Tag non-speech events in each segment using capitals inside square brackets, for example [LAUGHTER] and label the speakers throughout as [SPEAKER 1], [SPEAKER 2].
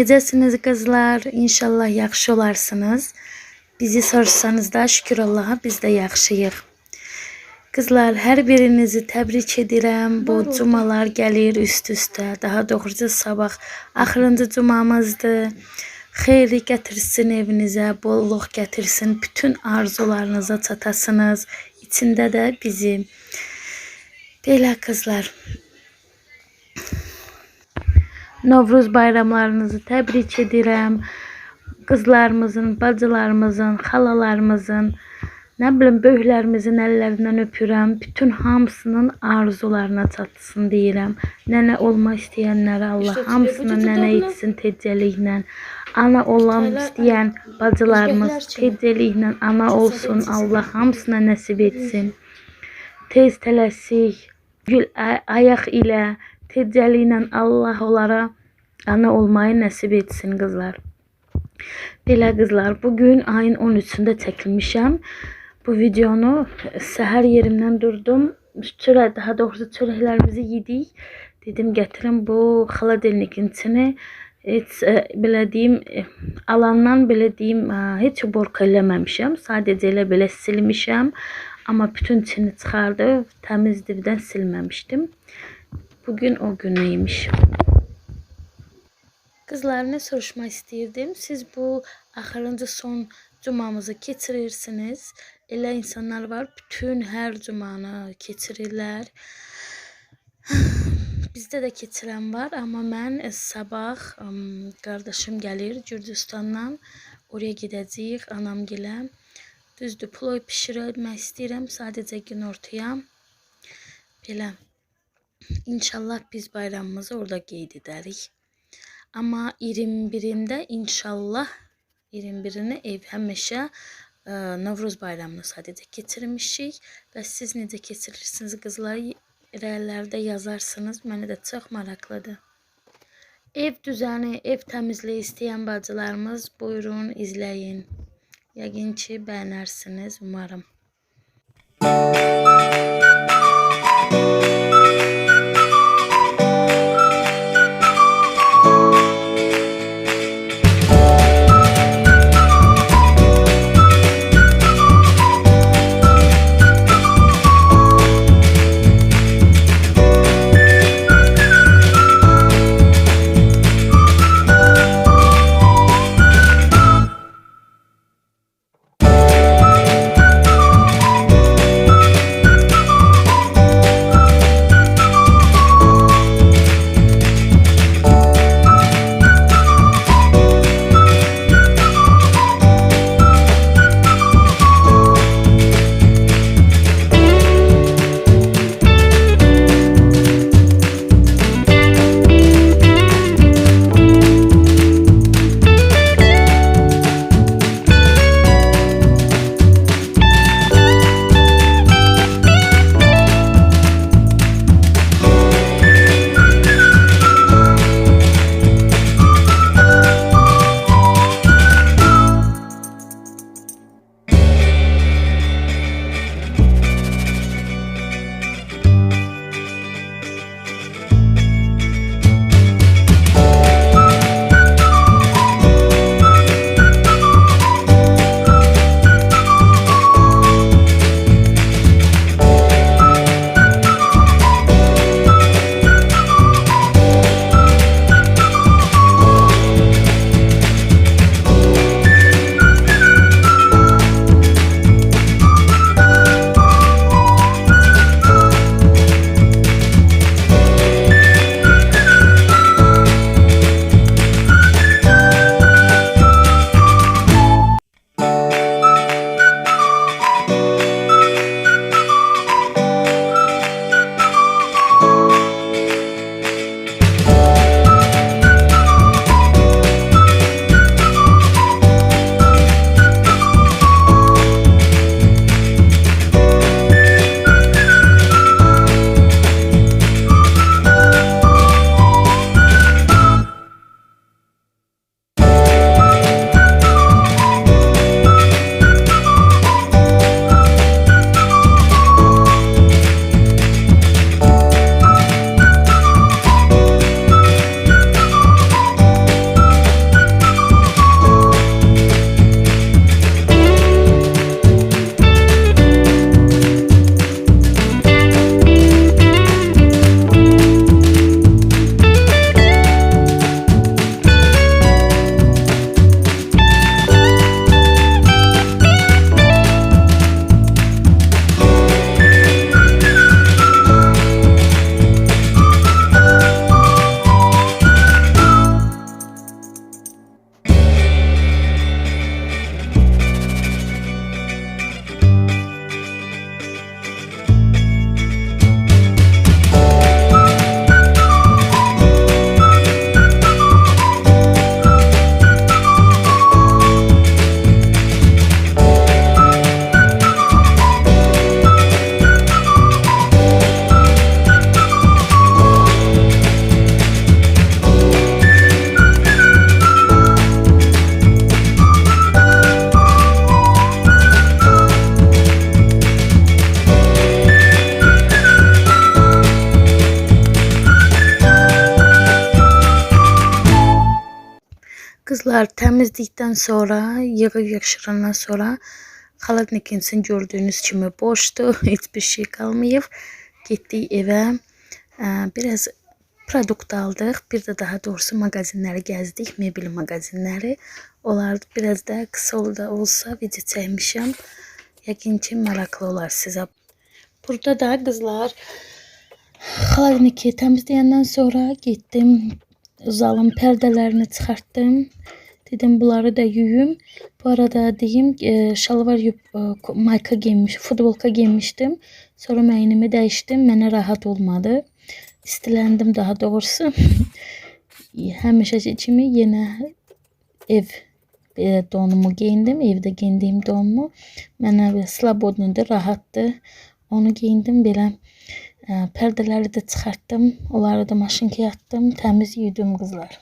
[SPEAKER 1] Necəsiniz qızlar? İnşallah yaxşı olarsınız. Bizi sorsanız da şükür Allaha biz də yaxşıyıq. Qızlar, hər birinizi təbrik edirəm. Bu cumalar gəlir üst-üstə. Daha doğrusu sabah axırıncı cumamızdır. Xeyri gətirsin evinizə, bolluq gətirsin, bütün arzularınıza çatasınız. İçində də bizim. Belə qızlar. Novruz bayramlarınızı təbrik edirəm. Qızlarımızın, bacılarımızın, xalalarımızın, nə bilim böyüklərimizin əllərindən öpürəm. Bütün hamısının arzularına çatsın deyirəm. Nənə olma istəyənlərə Allah
[SPEAKER 2] İşte çilebici
[SPEAKER 1] nənə etsin tezceliklə. Ana
[SPEAKER 2] Taylar-
[SPEAKER 1] istəyən bacılarımız tezceliklə ana olsun. Allah hamısına nəsib etsin. Tez tələsik, gül ay- ayaq ilə, tezceliklə Allah onlara ana olmayı nəsib etsin qızlar. Belə qızlar, bugün ayın 13-ündə çəkilmişəm. Bu videonu səhər yerimdən durdum. Çörək, daha doğrusu çörəklərimizi yedik. Dedim gətirim bu xaladelnikin içini heç e, belə deyim e, alandan belə deyim e, heç borka eləməmişəm. Sadəcə elə belə silmişəm. Amma bütün içini çıxardıb təmiz dibdən silməmişdim. Bugün o günüymüş. Kızlar ne soruşmak istəyirdim? Siz bu axırıncı son cumamızı keçirirsiniz. Elə insanlar var, bütün hər cumanı keçirirlər. [SIGHS] Bizdə də keçirən var, amma mən e, sabah ım, qardaşım gəlir Gürcüstandan. Oraya gedəcəyik anamgilə. Düzdür, ploy bişirmək istəyirəm, sadəcə günortaya. Belə İnşallah biz bayramımızı orada qeyd edərik. Amma 21-də inşallah 21-ini ev həmişə ə, Novruz bayramını sadəcə keçirmişik və siz necə keçirirsiniz qızlar rəylərdə yazarsınız. Mənə də çox maraqlıdır. Ev düzəni, ev təmizliyi istəyən bacılarımız buyurun izləyin. Yəqin ki, bəyənərsiniz umarım. Kızlar temizlikten sonra, yığı yığışırandan sonra Xaladnikinsin gördüğünüz kimi boşdu. [LAUGHS] Hiçbir şey kalmayıp gittik eve. Ee, Biraz produkt aldıq. Bir də daha doğrusu magazinləri gəzdik, mebel magazinləri. Onlar biraz da kısa da olsa video çəkmişəm. Yəqin ki maraqlı olar sizə. Burada da qızlar xaladniki təmizləyəndən sonra getdim. Zalın pərdələrini çıxartdım. Dedim bunları da yuyum. Bu arada diyeyim e, şalvar yuyup e, mayka giymiş, futbolka giymiştim. Sonra məyinimi değiştim. Mənə rahat olmadı. İstilendim daha doğrusu. [LAUGHS] Həmişəki kimi yenə ev e, donumu giyindim. Evdə giyindiyim donumu. Mənə belə slabodnidir, rahatdır. Onu giyindim belə. E, pərdələri də çıxartdım. Onları da maşınkaya atdım. Təmiz yudum qızlar.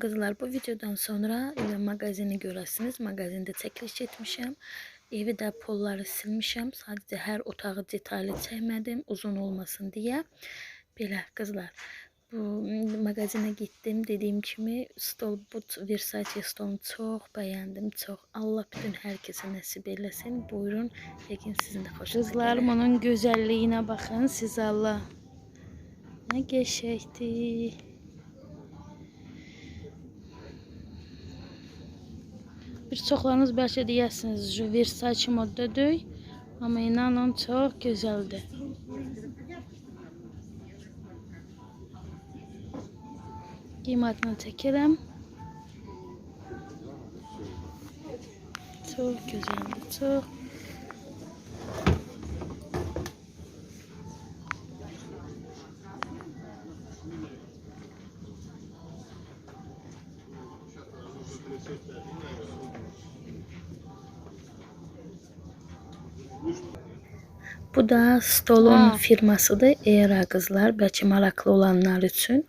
[SPEAKER 1] Kızlar bu videodan sonra e, magazini görəsiniz. Magazində çəkiliş etmişəm. Evi də polları silmişəm. Sadəcə hər otağı detallı çəkmədim uzun olmasın deyə. Belə qızlar bu m, magazinə getdim. Dediyim kimi stol bu Versace stolunu çox bəyəndim. Çox. Allah bütün hər kəsə nəsib eləsin. Buyurun. Yəqin sizin də xoşunuza Qızlarım onun gözəlliyinə baxın. Siz Allah. Nə qəşəngdir. Bir çoxlarınız bəlkə deyərsiniz, "Ju Versace moddadır." Amma inanın çox gözəldir. Qiymətini çəkirəm. Çox gözəldir, çox. Bu da Stolon firmasıdır. Era qızlar, bəlkə maraqlı olanlar üçün.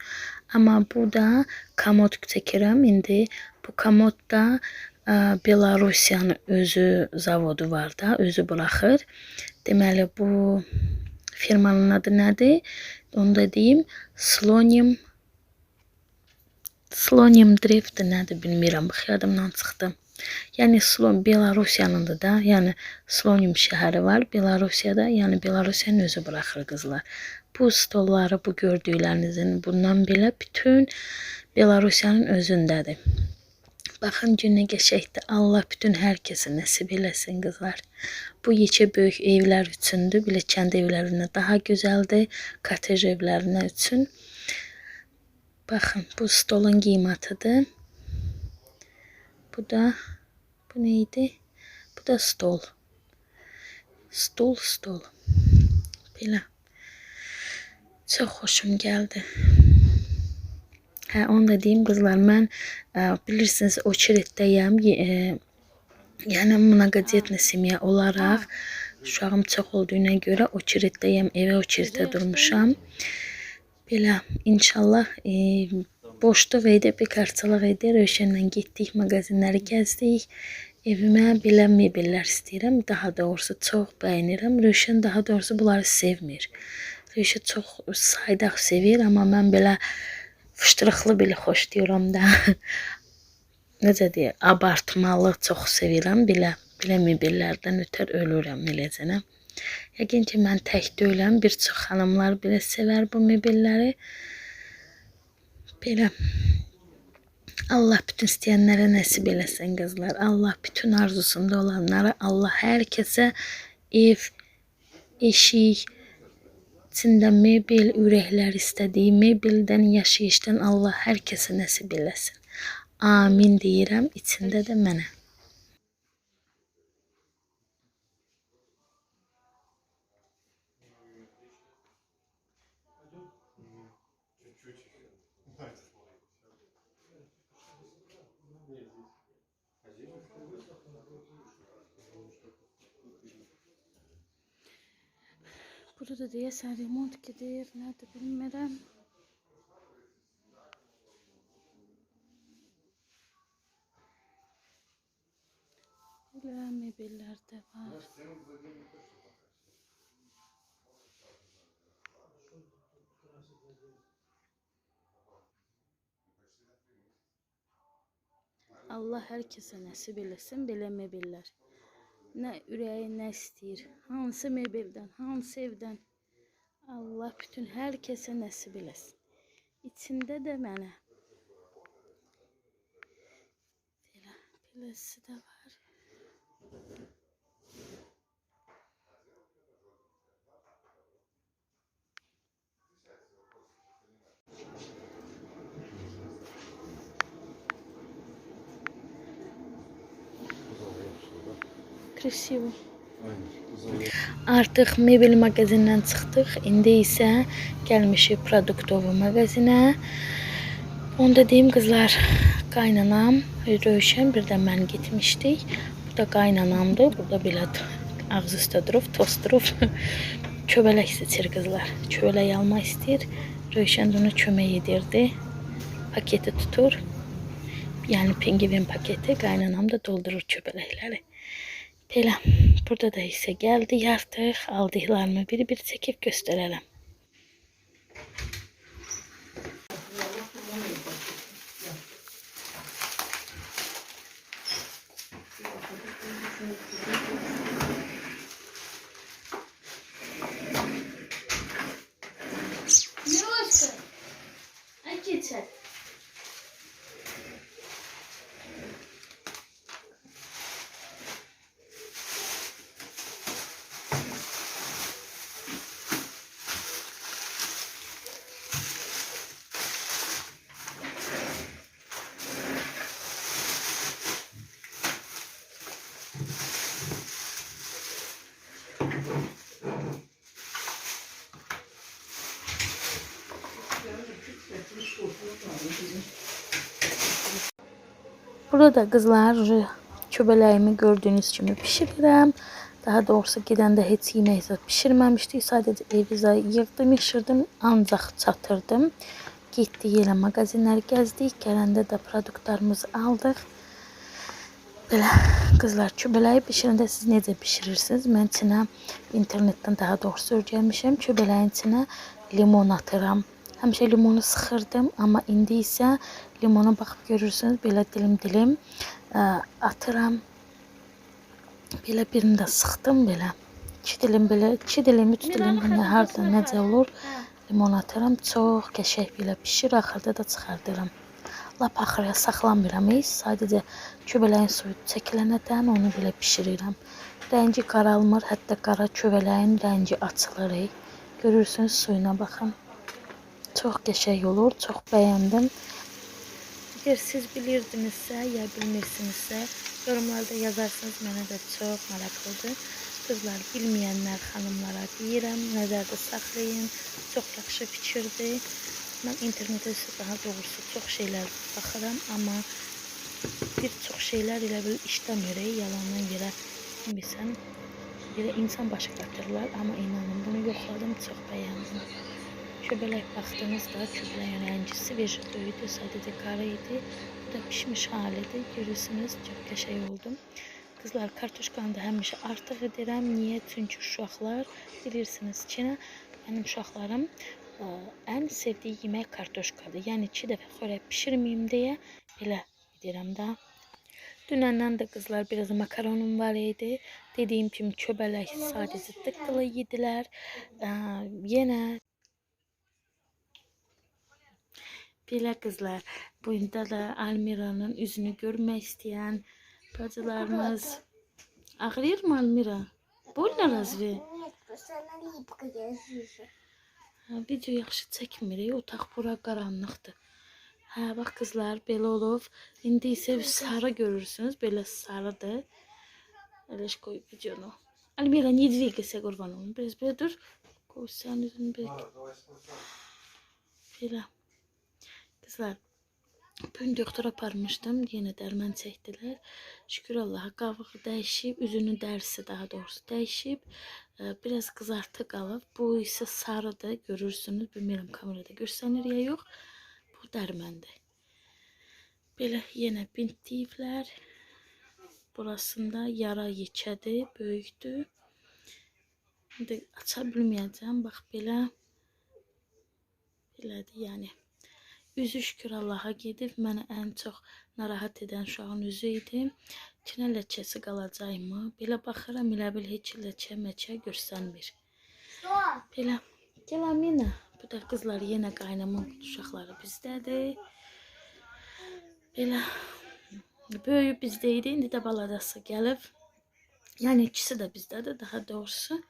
[SPEAKER 1] Amma bu da komod çəkirəm indi. Bu komod da ə, Belarusiyanın özü zavodu var da, özü buraxır. Deməli bu firmanın adı nədir? Onu da deyim. Slonim Slonim Drift nədir bilmirəm. Bax yadımdan çıxdı. Yəni Slon Belarusiyanındır da. Yəni Slonim şəhəri var Belarusiyada. Yəni Belarusiyanın özü buraxır qızlar. Bu stolları, bu gördüklərinizin bundan belə bütün Belarusiyanın özündədir. Baxın ki, nə qəşəngdir. Allah bütün hər kəsə nəsib eləsin qızlar. Bu yekə böyük evlər üçündür. Belə kənd evlərinə daha gözəldir. Kotej evlərinə üçün. Baxın, bu stolun qiymətidir. Bu da bu neydi? Bu da stol. Stol stol. Belə. Çox xoşum gəldi. Hə, onu da deyim qızlar, mən ə, e, bilirsiniz oçeretdəyəm. E, yəni münaqidiyyətlə semiya olaraq uşağım çox olduğuna görə oçeretdəyəm, evə oçeretdə durmuşam. Belə inşallah e, boşluq idi, bekarçılıq idi. Rövşənlə getdik, mağazinləri gəzdik. Evimə belə mebellər istəyirəm. Daha doğrusu çox bəyənirəm. Rövşən daha doğrusu bunları sevmir. Rövşən çox saydaq sevir, amma mən belə fışdırıqlı belə xoşlayıram da. [LAUGHS] Necə deyə, abartmalı çox sevirəm belə. Belə mebellərdən ötər ölürəm eləcənə. Yəqin ki, mən tək deyiləm. Bir çox xanımlar belə sevər bu mebelləri. Belə Allah bütün istəyənlərə nəsib eləsin qızlar. Allah bütün arzusunda olanlara, Allah hər kəsə ev, eşik, içində mebel, ürəklər istədiyi mebeldən, yaşayışdan Allah hər kəsə nəsib eləsin. Amin deyirəm, içində də mənə. Burada deyəsən remont gedir, nədir bilmirəm. Belə mebellər də var. Allah hər kəsə nəsib eləsin Nə ürəyi nə istəyir, hansı mebeldən, hansı evdən. Allah bütün hər kəsə nəsib eləsin. İçində də mənə. Belə, beləsi də var. Kresivo. Artıq mebel magazindən çıxdıq. İndi isə gəlmişik produktovu magazinə. Onda deyim qızlar, qaynanam, Rövşən bir də mən getmişdik. Bu da qaynanamdır. Burada belə ağzı üstə durub, tost durub. [LAUGHS] köbələk seçir qızlar. Köbələk almaq istəyir. Rövşən ona kömək edirdi. Paketi tutur. Yəni pingivin paketi. Qaynanam da doldurur köbələkləri. Belə, burada da isə gəldik artıq. Aldıqlarımı bir-bir çəkib göstərərəm. Miroşka, ay geçer. Burada kızlar çöbələyimi gördüğünüz kimi pişirirəm. Daha doğrusu gedəndə heç yemək zad pişirməmişdik. Sadəcə evi yığdım, yığışırdım, ancaq çatırdım. Getdik elə mağazinləri gəzdik. Gələndə də produktlarımızı aldıq. Belə qızlar çöbələyi bişirəndə siz necə bişirirsiniz? Mən içinə internetdən daha doğrusu öyrənmişəm. Çöbələyin içinə limon atıram. Həmişə limonu sıxırdım, amma indi isə limona baxıb görürsünüz, belə dilim-dilim ə, atıram. Belə birini də sıxdım belə. 2 dilim belə, 2 dilim, 3 dilim harda necə olur? Limon atıram. Çox qəşəng belə bişir, axırda da çıxardıram. Lap axıra saxlamıram. Sadəcə köbələyin suyu çəkilənədən onu belə bişirirəm. Rəngi qaralmır, hətta qara köbələyin rəngi açılır. Görürsünüz suyuna baxın. Çox qəşəng olur, çox bəyəndim. Eğer siz bilirdinizsə, ya bilmirsinizsə, yorumlarda yazarsınız. Mənə də çox maraqlıdır. Qızlar bilməyənlər xanımlara deyirəm, nəzərdə saxlayın. Çox yaxşı fikirdir. Mən internetə daha doğrusu çox şeylər baxıram, amma bir çox şeylər elə bil işləmir, yalandan yerə bilmirsən. Yerə insan başı qatırlar, amma inanın bunu yoxladım, çox bəyəndim. Köbələk baxdığınızda köbələyin rəngi svejito idi, sadəcə qara idi. Bu da pişmiş halidir. Görürsünüz, çox qəşəng oldu. Qızlar, kartoşkanı da həmişə artıq edirəm. Niyə? Çünki uşaqlar bilirsiniz ki, mənim uşaqlarım ə, ən sevdiyi yemək kartoşkadır. Yəni 2 dəfə xörək bişirməyim deyə belə edirəm də. Dünəndən də qızlar biraz makaronum var idi. Dediyim kimi köbələk sadəcə tıqqılı yedilər. Ə, yenə Belə qızlar, bunda da Almira'nın üzünü görmək istəyən bacılarımız. Ağrıyır mı Almira? Больно разве?
[SPEAKER 2] Нет, просто она липкая жижа.
[SPEAKER 1] Ha, video yaxşı çəkmir, otaq bura qaranlıqdır. Hə, bax qızlar, belə olub. İndi isə sarı görürsünüz, belə sarıdır. Eləş qoy videonu. Almira, niyə двигайся, qurban olum. Biraz belə dur. Qoy sənin üzünü belə. Belə. Qızlar, bugün doktora aparmışdım. Yenə dərman çəkdilər. Şükür Allaha qabığı dəyişib, üzünün dərisi daha doğrusu dəyişib. Ee, Biraz qızartı qalıb. Bu isə sarıdır, görürsünüz. Bilmirəm kamerada görsənir ya yox. Bu dərmandır. Belə yenə bint. Burasında yara yekədir, böyükdür. İndi aça bilməyəcəm. Bax belə. Belədir yəni. Üzü şükür Allaha gedib. Mənə ən çox narahat edən uşağın üzü idi. Kinə ləçəsi qalacaqmı? Belə baxıram, elə bil heç ləçə məçə görsənmir. Belə. Gəl Amina. Bu da qızlar yenə qaynamın uşaqları bizdədir. Belə. Böyüyü bizdə idi, indi də baladası gəlib. Yəni ikisi də bizdədir, daha doğrusu.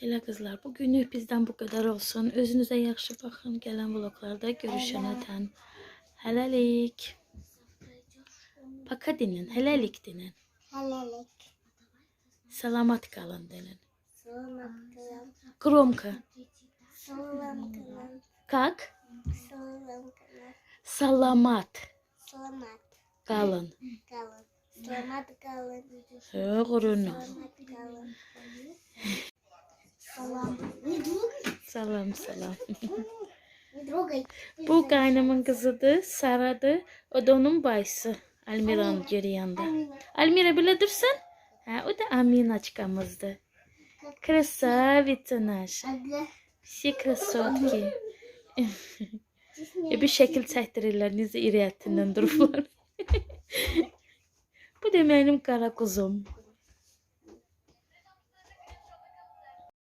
[SPEAKER 1] Belə qızlar, bu günlük bizdən bu qədər olsun. Özünüzə yaxşı baxın. Gələn vloglarda görüşənədən. Hələlik. Paka dinin, hələlik dinin.
[SPEAKER 2] Халалик.
[SPEAKER 1] Salamat qalın dinin.
[SPEAKER 2] Саламат калам.
[SPEAKER 1] Громко.
[SPEAKER 2] Салам калам.
[SPEAKER 1] Как?
[SPEAKER 2] Салам калам.
[SPEAKER 1] Salamat
[SPEAKER 2] Саламат
[SPEAKER 1] qalın.
[SPEAKER 2] калам. Саламат калам.
[SPEAKER 1] Doğrunu.
[SPEAKER 2] Саламат калам. Салам. Не трогай.
[SPEAKER 1] Salam salam.
[SPEAKER 2] Не [LAUGHS] трогай.
[SPEAKER 1] Bu qaynamın qızıdır, Saradır. O da onun bacısı. Almira'nın geri yanında.
[SPEAKER 2] Амина.
[SPEAKER 1] Almira belə dursun. Ha, o da Aminaçkamızdır. Krasavitsa naša.
[SPEAKER 2] Ага.
[SPEAKER 1] Все krasotki.
[SPEAKER 2] Здесь
[SPEAKER 1] E, bir şəkil çəkdirirlər, necə iri ətindən durublar. [LAUGHS] Bu da mənim qara quzum.